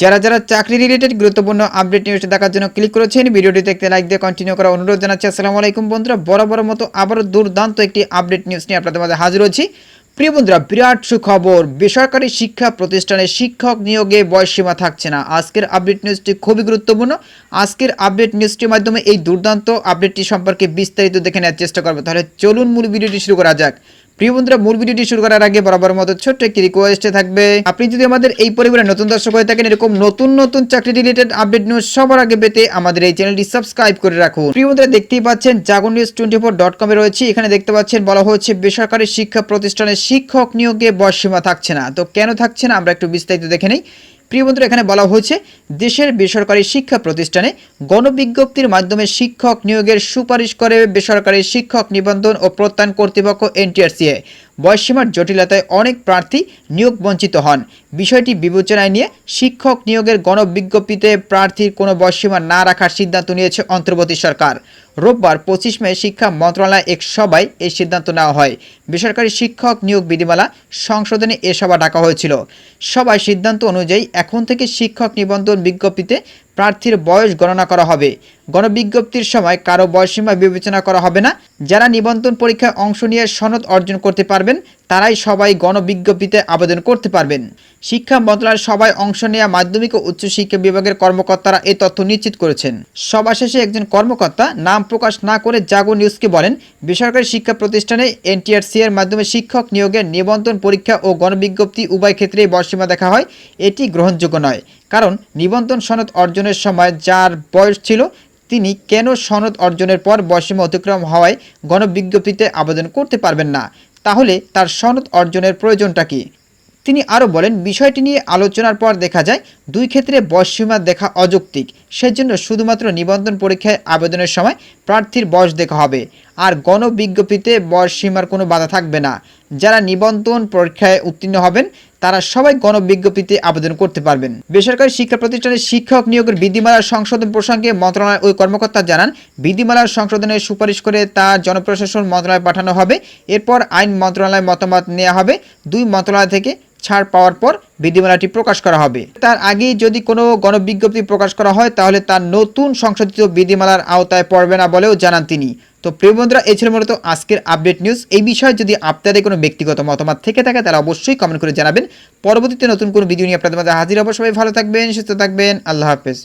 যারা যারা চাকরি রিলেটেড গুরুত্বপূর্ণ আপডেট নিউজটা দেখার জন্য ক্লিক করেছেন, ভিডিওটি দেখতে লাইক দিয়ে কন্টিনিউ করা অনুরোধ জানাচ্ছি। আসসালামু আলাইকুম বন্ধুরা, বরাবর মতো আবারও দুর্দান্ত একটি আপডেট নিউজ নিয়ে আপনাদের মাঝে হাজির হচ্ছি। প্রিয় বন্ধুরা, বিরাট সুখবর, বেসরকারি শিক্ষা প্রতিষ্ঠানে শিক্ষক নিয়োগে বয়সসীমা থাকছে না। আজকের আপডেট নিউজটি খুবই গুরুত্বপূর্ণ। আজকের আপডেট নিউজটির মাধ্যমে এই দুর্দান্ত আপডেটটি সম্পর্কে বিস্তারিত দেখে নেওয়ার চেষ্টা করব। তাহলে চলুন মূল ভিডিওটি শুরু করা যাক। প্রিয় বন্ধুরা, মূল ভিডিওটি শুরু করার আগে বরাবর মতো ছোট্ট একটি রিকোয়েস্টে থাকবে। আপনি যদি আমাদের এই পরিবারে নতুন দর্শক হয়ে থাকেন, এরকম নতুন নতুন চাকরি রিলেটেড আপডেট নিউজ সবার আগে পেতে আমাদের এই চ্যানেলটি সাবস্ক্রাইব করে রাখুন। প্রিয় বন্ধুরা, দেখতেই পাচ্ছেন Jagan news twenty four dot কমে রয়েছে। এখানে দেখতে পাচ্ছেন, বলা হচ্ছে বেসরকারি শিক্ষা প্রতিষ্ঠানের শিক্ষক নিয়োগে বয়সসীমা থাকছে না। তো কেন থাকছে না, আমরা একটু বিস্তারিত দেখে নেই। প্রিয় বন্ধুরা, এখানে বলা হয়েছে, দেশের বেসরকারি শিক্ষা প্রতিষ্ঠানে গণবিজ্ঞপ্তির মাধ্যমে শিক্ষক নিয়োগের সুপারিশ করে বেসরকারি শিক্ষক নিবন্ধন ও প্রত্যয়ন কর্তৃপক্ষ এনটিআরসিএ। বয়সসীমার জটিলতায় অনেক প্রার্থী নিয়োগ বঞ্চিত হন। বিষয়টি বিবেচনায় নিয়ে শিক্ষক নিয়োগের গণবিজ্ঞপ্তিতে প্রার্থীর কোনো বয়সসীমা না রাখার সিদ্ধান্ত নিয়েছে অন্তর্বর্তী সরকার। রোববার পঁচিশ মে শিক্ষা মন্ত্রণালয় এক সভায় এই সিদ্ধান্ত নেওয়া হয়। বেসরকারি শিক্ষক নিয়োগ বিধিমালা সংশোধনে এ সভা ডাকা হয়েছিল। সভায় সিদ্ধান্ত অনুযায়ী এখন থেকে শিক্ষক নিবন্ধন বিজ্ঞপ্তিতে প্রার্থীর বয়স গণনা করা হবে। গণবিজ্ঞপ্তির সময় কারও বয়সীমা বিবেচনা করা হবে না। যারা নিবন্ধন পরীক্ষায় অংশ নিয়ে সনদ অর্জন করতে পারবেন তারাই সবাই গণবিজ্ঞপ্তিতে আবেদন করতে পারবেন। শিক্ষা মন্ত্রণালয়ের সবাই অংশ নেওয়া মাধ্যমিক ও উচ্চশিক্ষা বিভাগের কর্মকর্তারা এই তথ্য নিশ্চিত করেছেন। সভা শেষে একজন কর্মকর্তা নাম প্রকাশ না করে জাগো নিউজকে বলেন, বেসরকারি শিক্ষা প্রতিষ্ঠানে এনটিআরসি এর মাধ্যমে শিক্ষক নিয়োগের নিবন্ধন পরীক্ষা ও গণবিজ্ঞপ্তি উভয় ক্ষেত্রেই বয়সীমা দেখা হয়, এটি গ্রহণযোগ্য নয়। কারণ নিবন্ধন সনদ অর্জনের সময় যার বয়স ছিল, তিনি কেন সনদ অর্জনের পর বয়সীমা অতিক্রম হওয়ায় গণবিজ্ঞপ্তিতে আবেদন করতে পারবেন না। তাহলে তার সনদ অর্জনের প্রয়োজনটা কী? তিনি আরও বলেন, বিষয়টি নিয়ে আলোচনার পর দেখা যায় দুই ক্ষেত্রে বয়সসীমা দেখা অযৌক্তিক। সেজন্য শুধুমাত্র নিবন্ধন পরীক্ষায় আবেদনের সময় প্রার্থীর বয়স দেখা হবে। আর গণবিজ্ঞপ্তিতে বয়সসীমার কোনো বাধা থাকবে না। যারা নিবন্ধন পরীক্ষায় উত্তীর্ণ হবেন, তারা সবাই গণবিজ্ঞপ্তিতে আবেদন করতে পারবেন। বেসরকারি শিক্ষা প্রতিষ্ঠানের শিক্ষক নিয়োগের বিধিমালার সংশোধন প্রসঙ্গে মন্ত্রণালয় ওই কর্মকর্তা জানান, বিধিমালার সংশোধনের সুপারিশ করে তা জনপ্রশাসন মন্ত্রণালয়ে পাঠানো হবে। এরপর আইন মন্ত্রণালয়ের মতামত নেওয়া হবে। দুই মন্ত্রণালয় থেকে ছাড় পাওয়ার পর বিধিমালাটি প্রকাশ করা হবে। তার আগেই যদি কোনো গণবিজ্ঞপ্তি প্রকাশ করা হয়, তাহলে তার নতুন সংশোধিত বিধিমালার আওতায় পড়বে না বলেও জানান তিনি। তো প্রিয় বন্ধুরা, এই ছিল মূলত আজকের আপডেট নিউজ। এই বিষয়ে যদি আপনাদের কোনো ব্যক্তিগত মতামত থেকে থাকে, তাহলে অবশ্যই কমেন্ট করে জানাবেন। পরবর্তীতে নতুন কোনো ভিডিও নিয়ে আপনাদের মাঝে হাজির হব। সবাই ভালো থাকবেন, সুস্থ থাকবেন। আল্লাহ হাফেজ।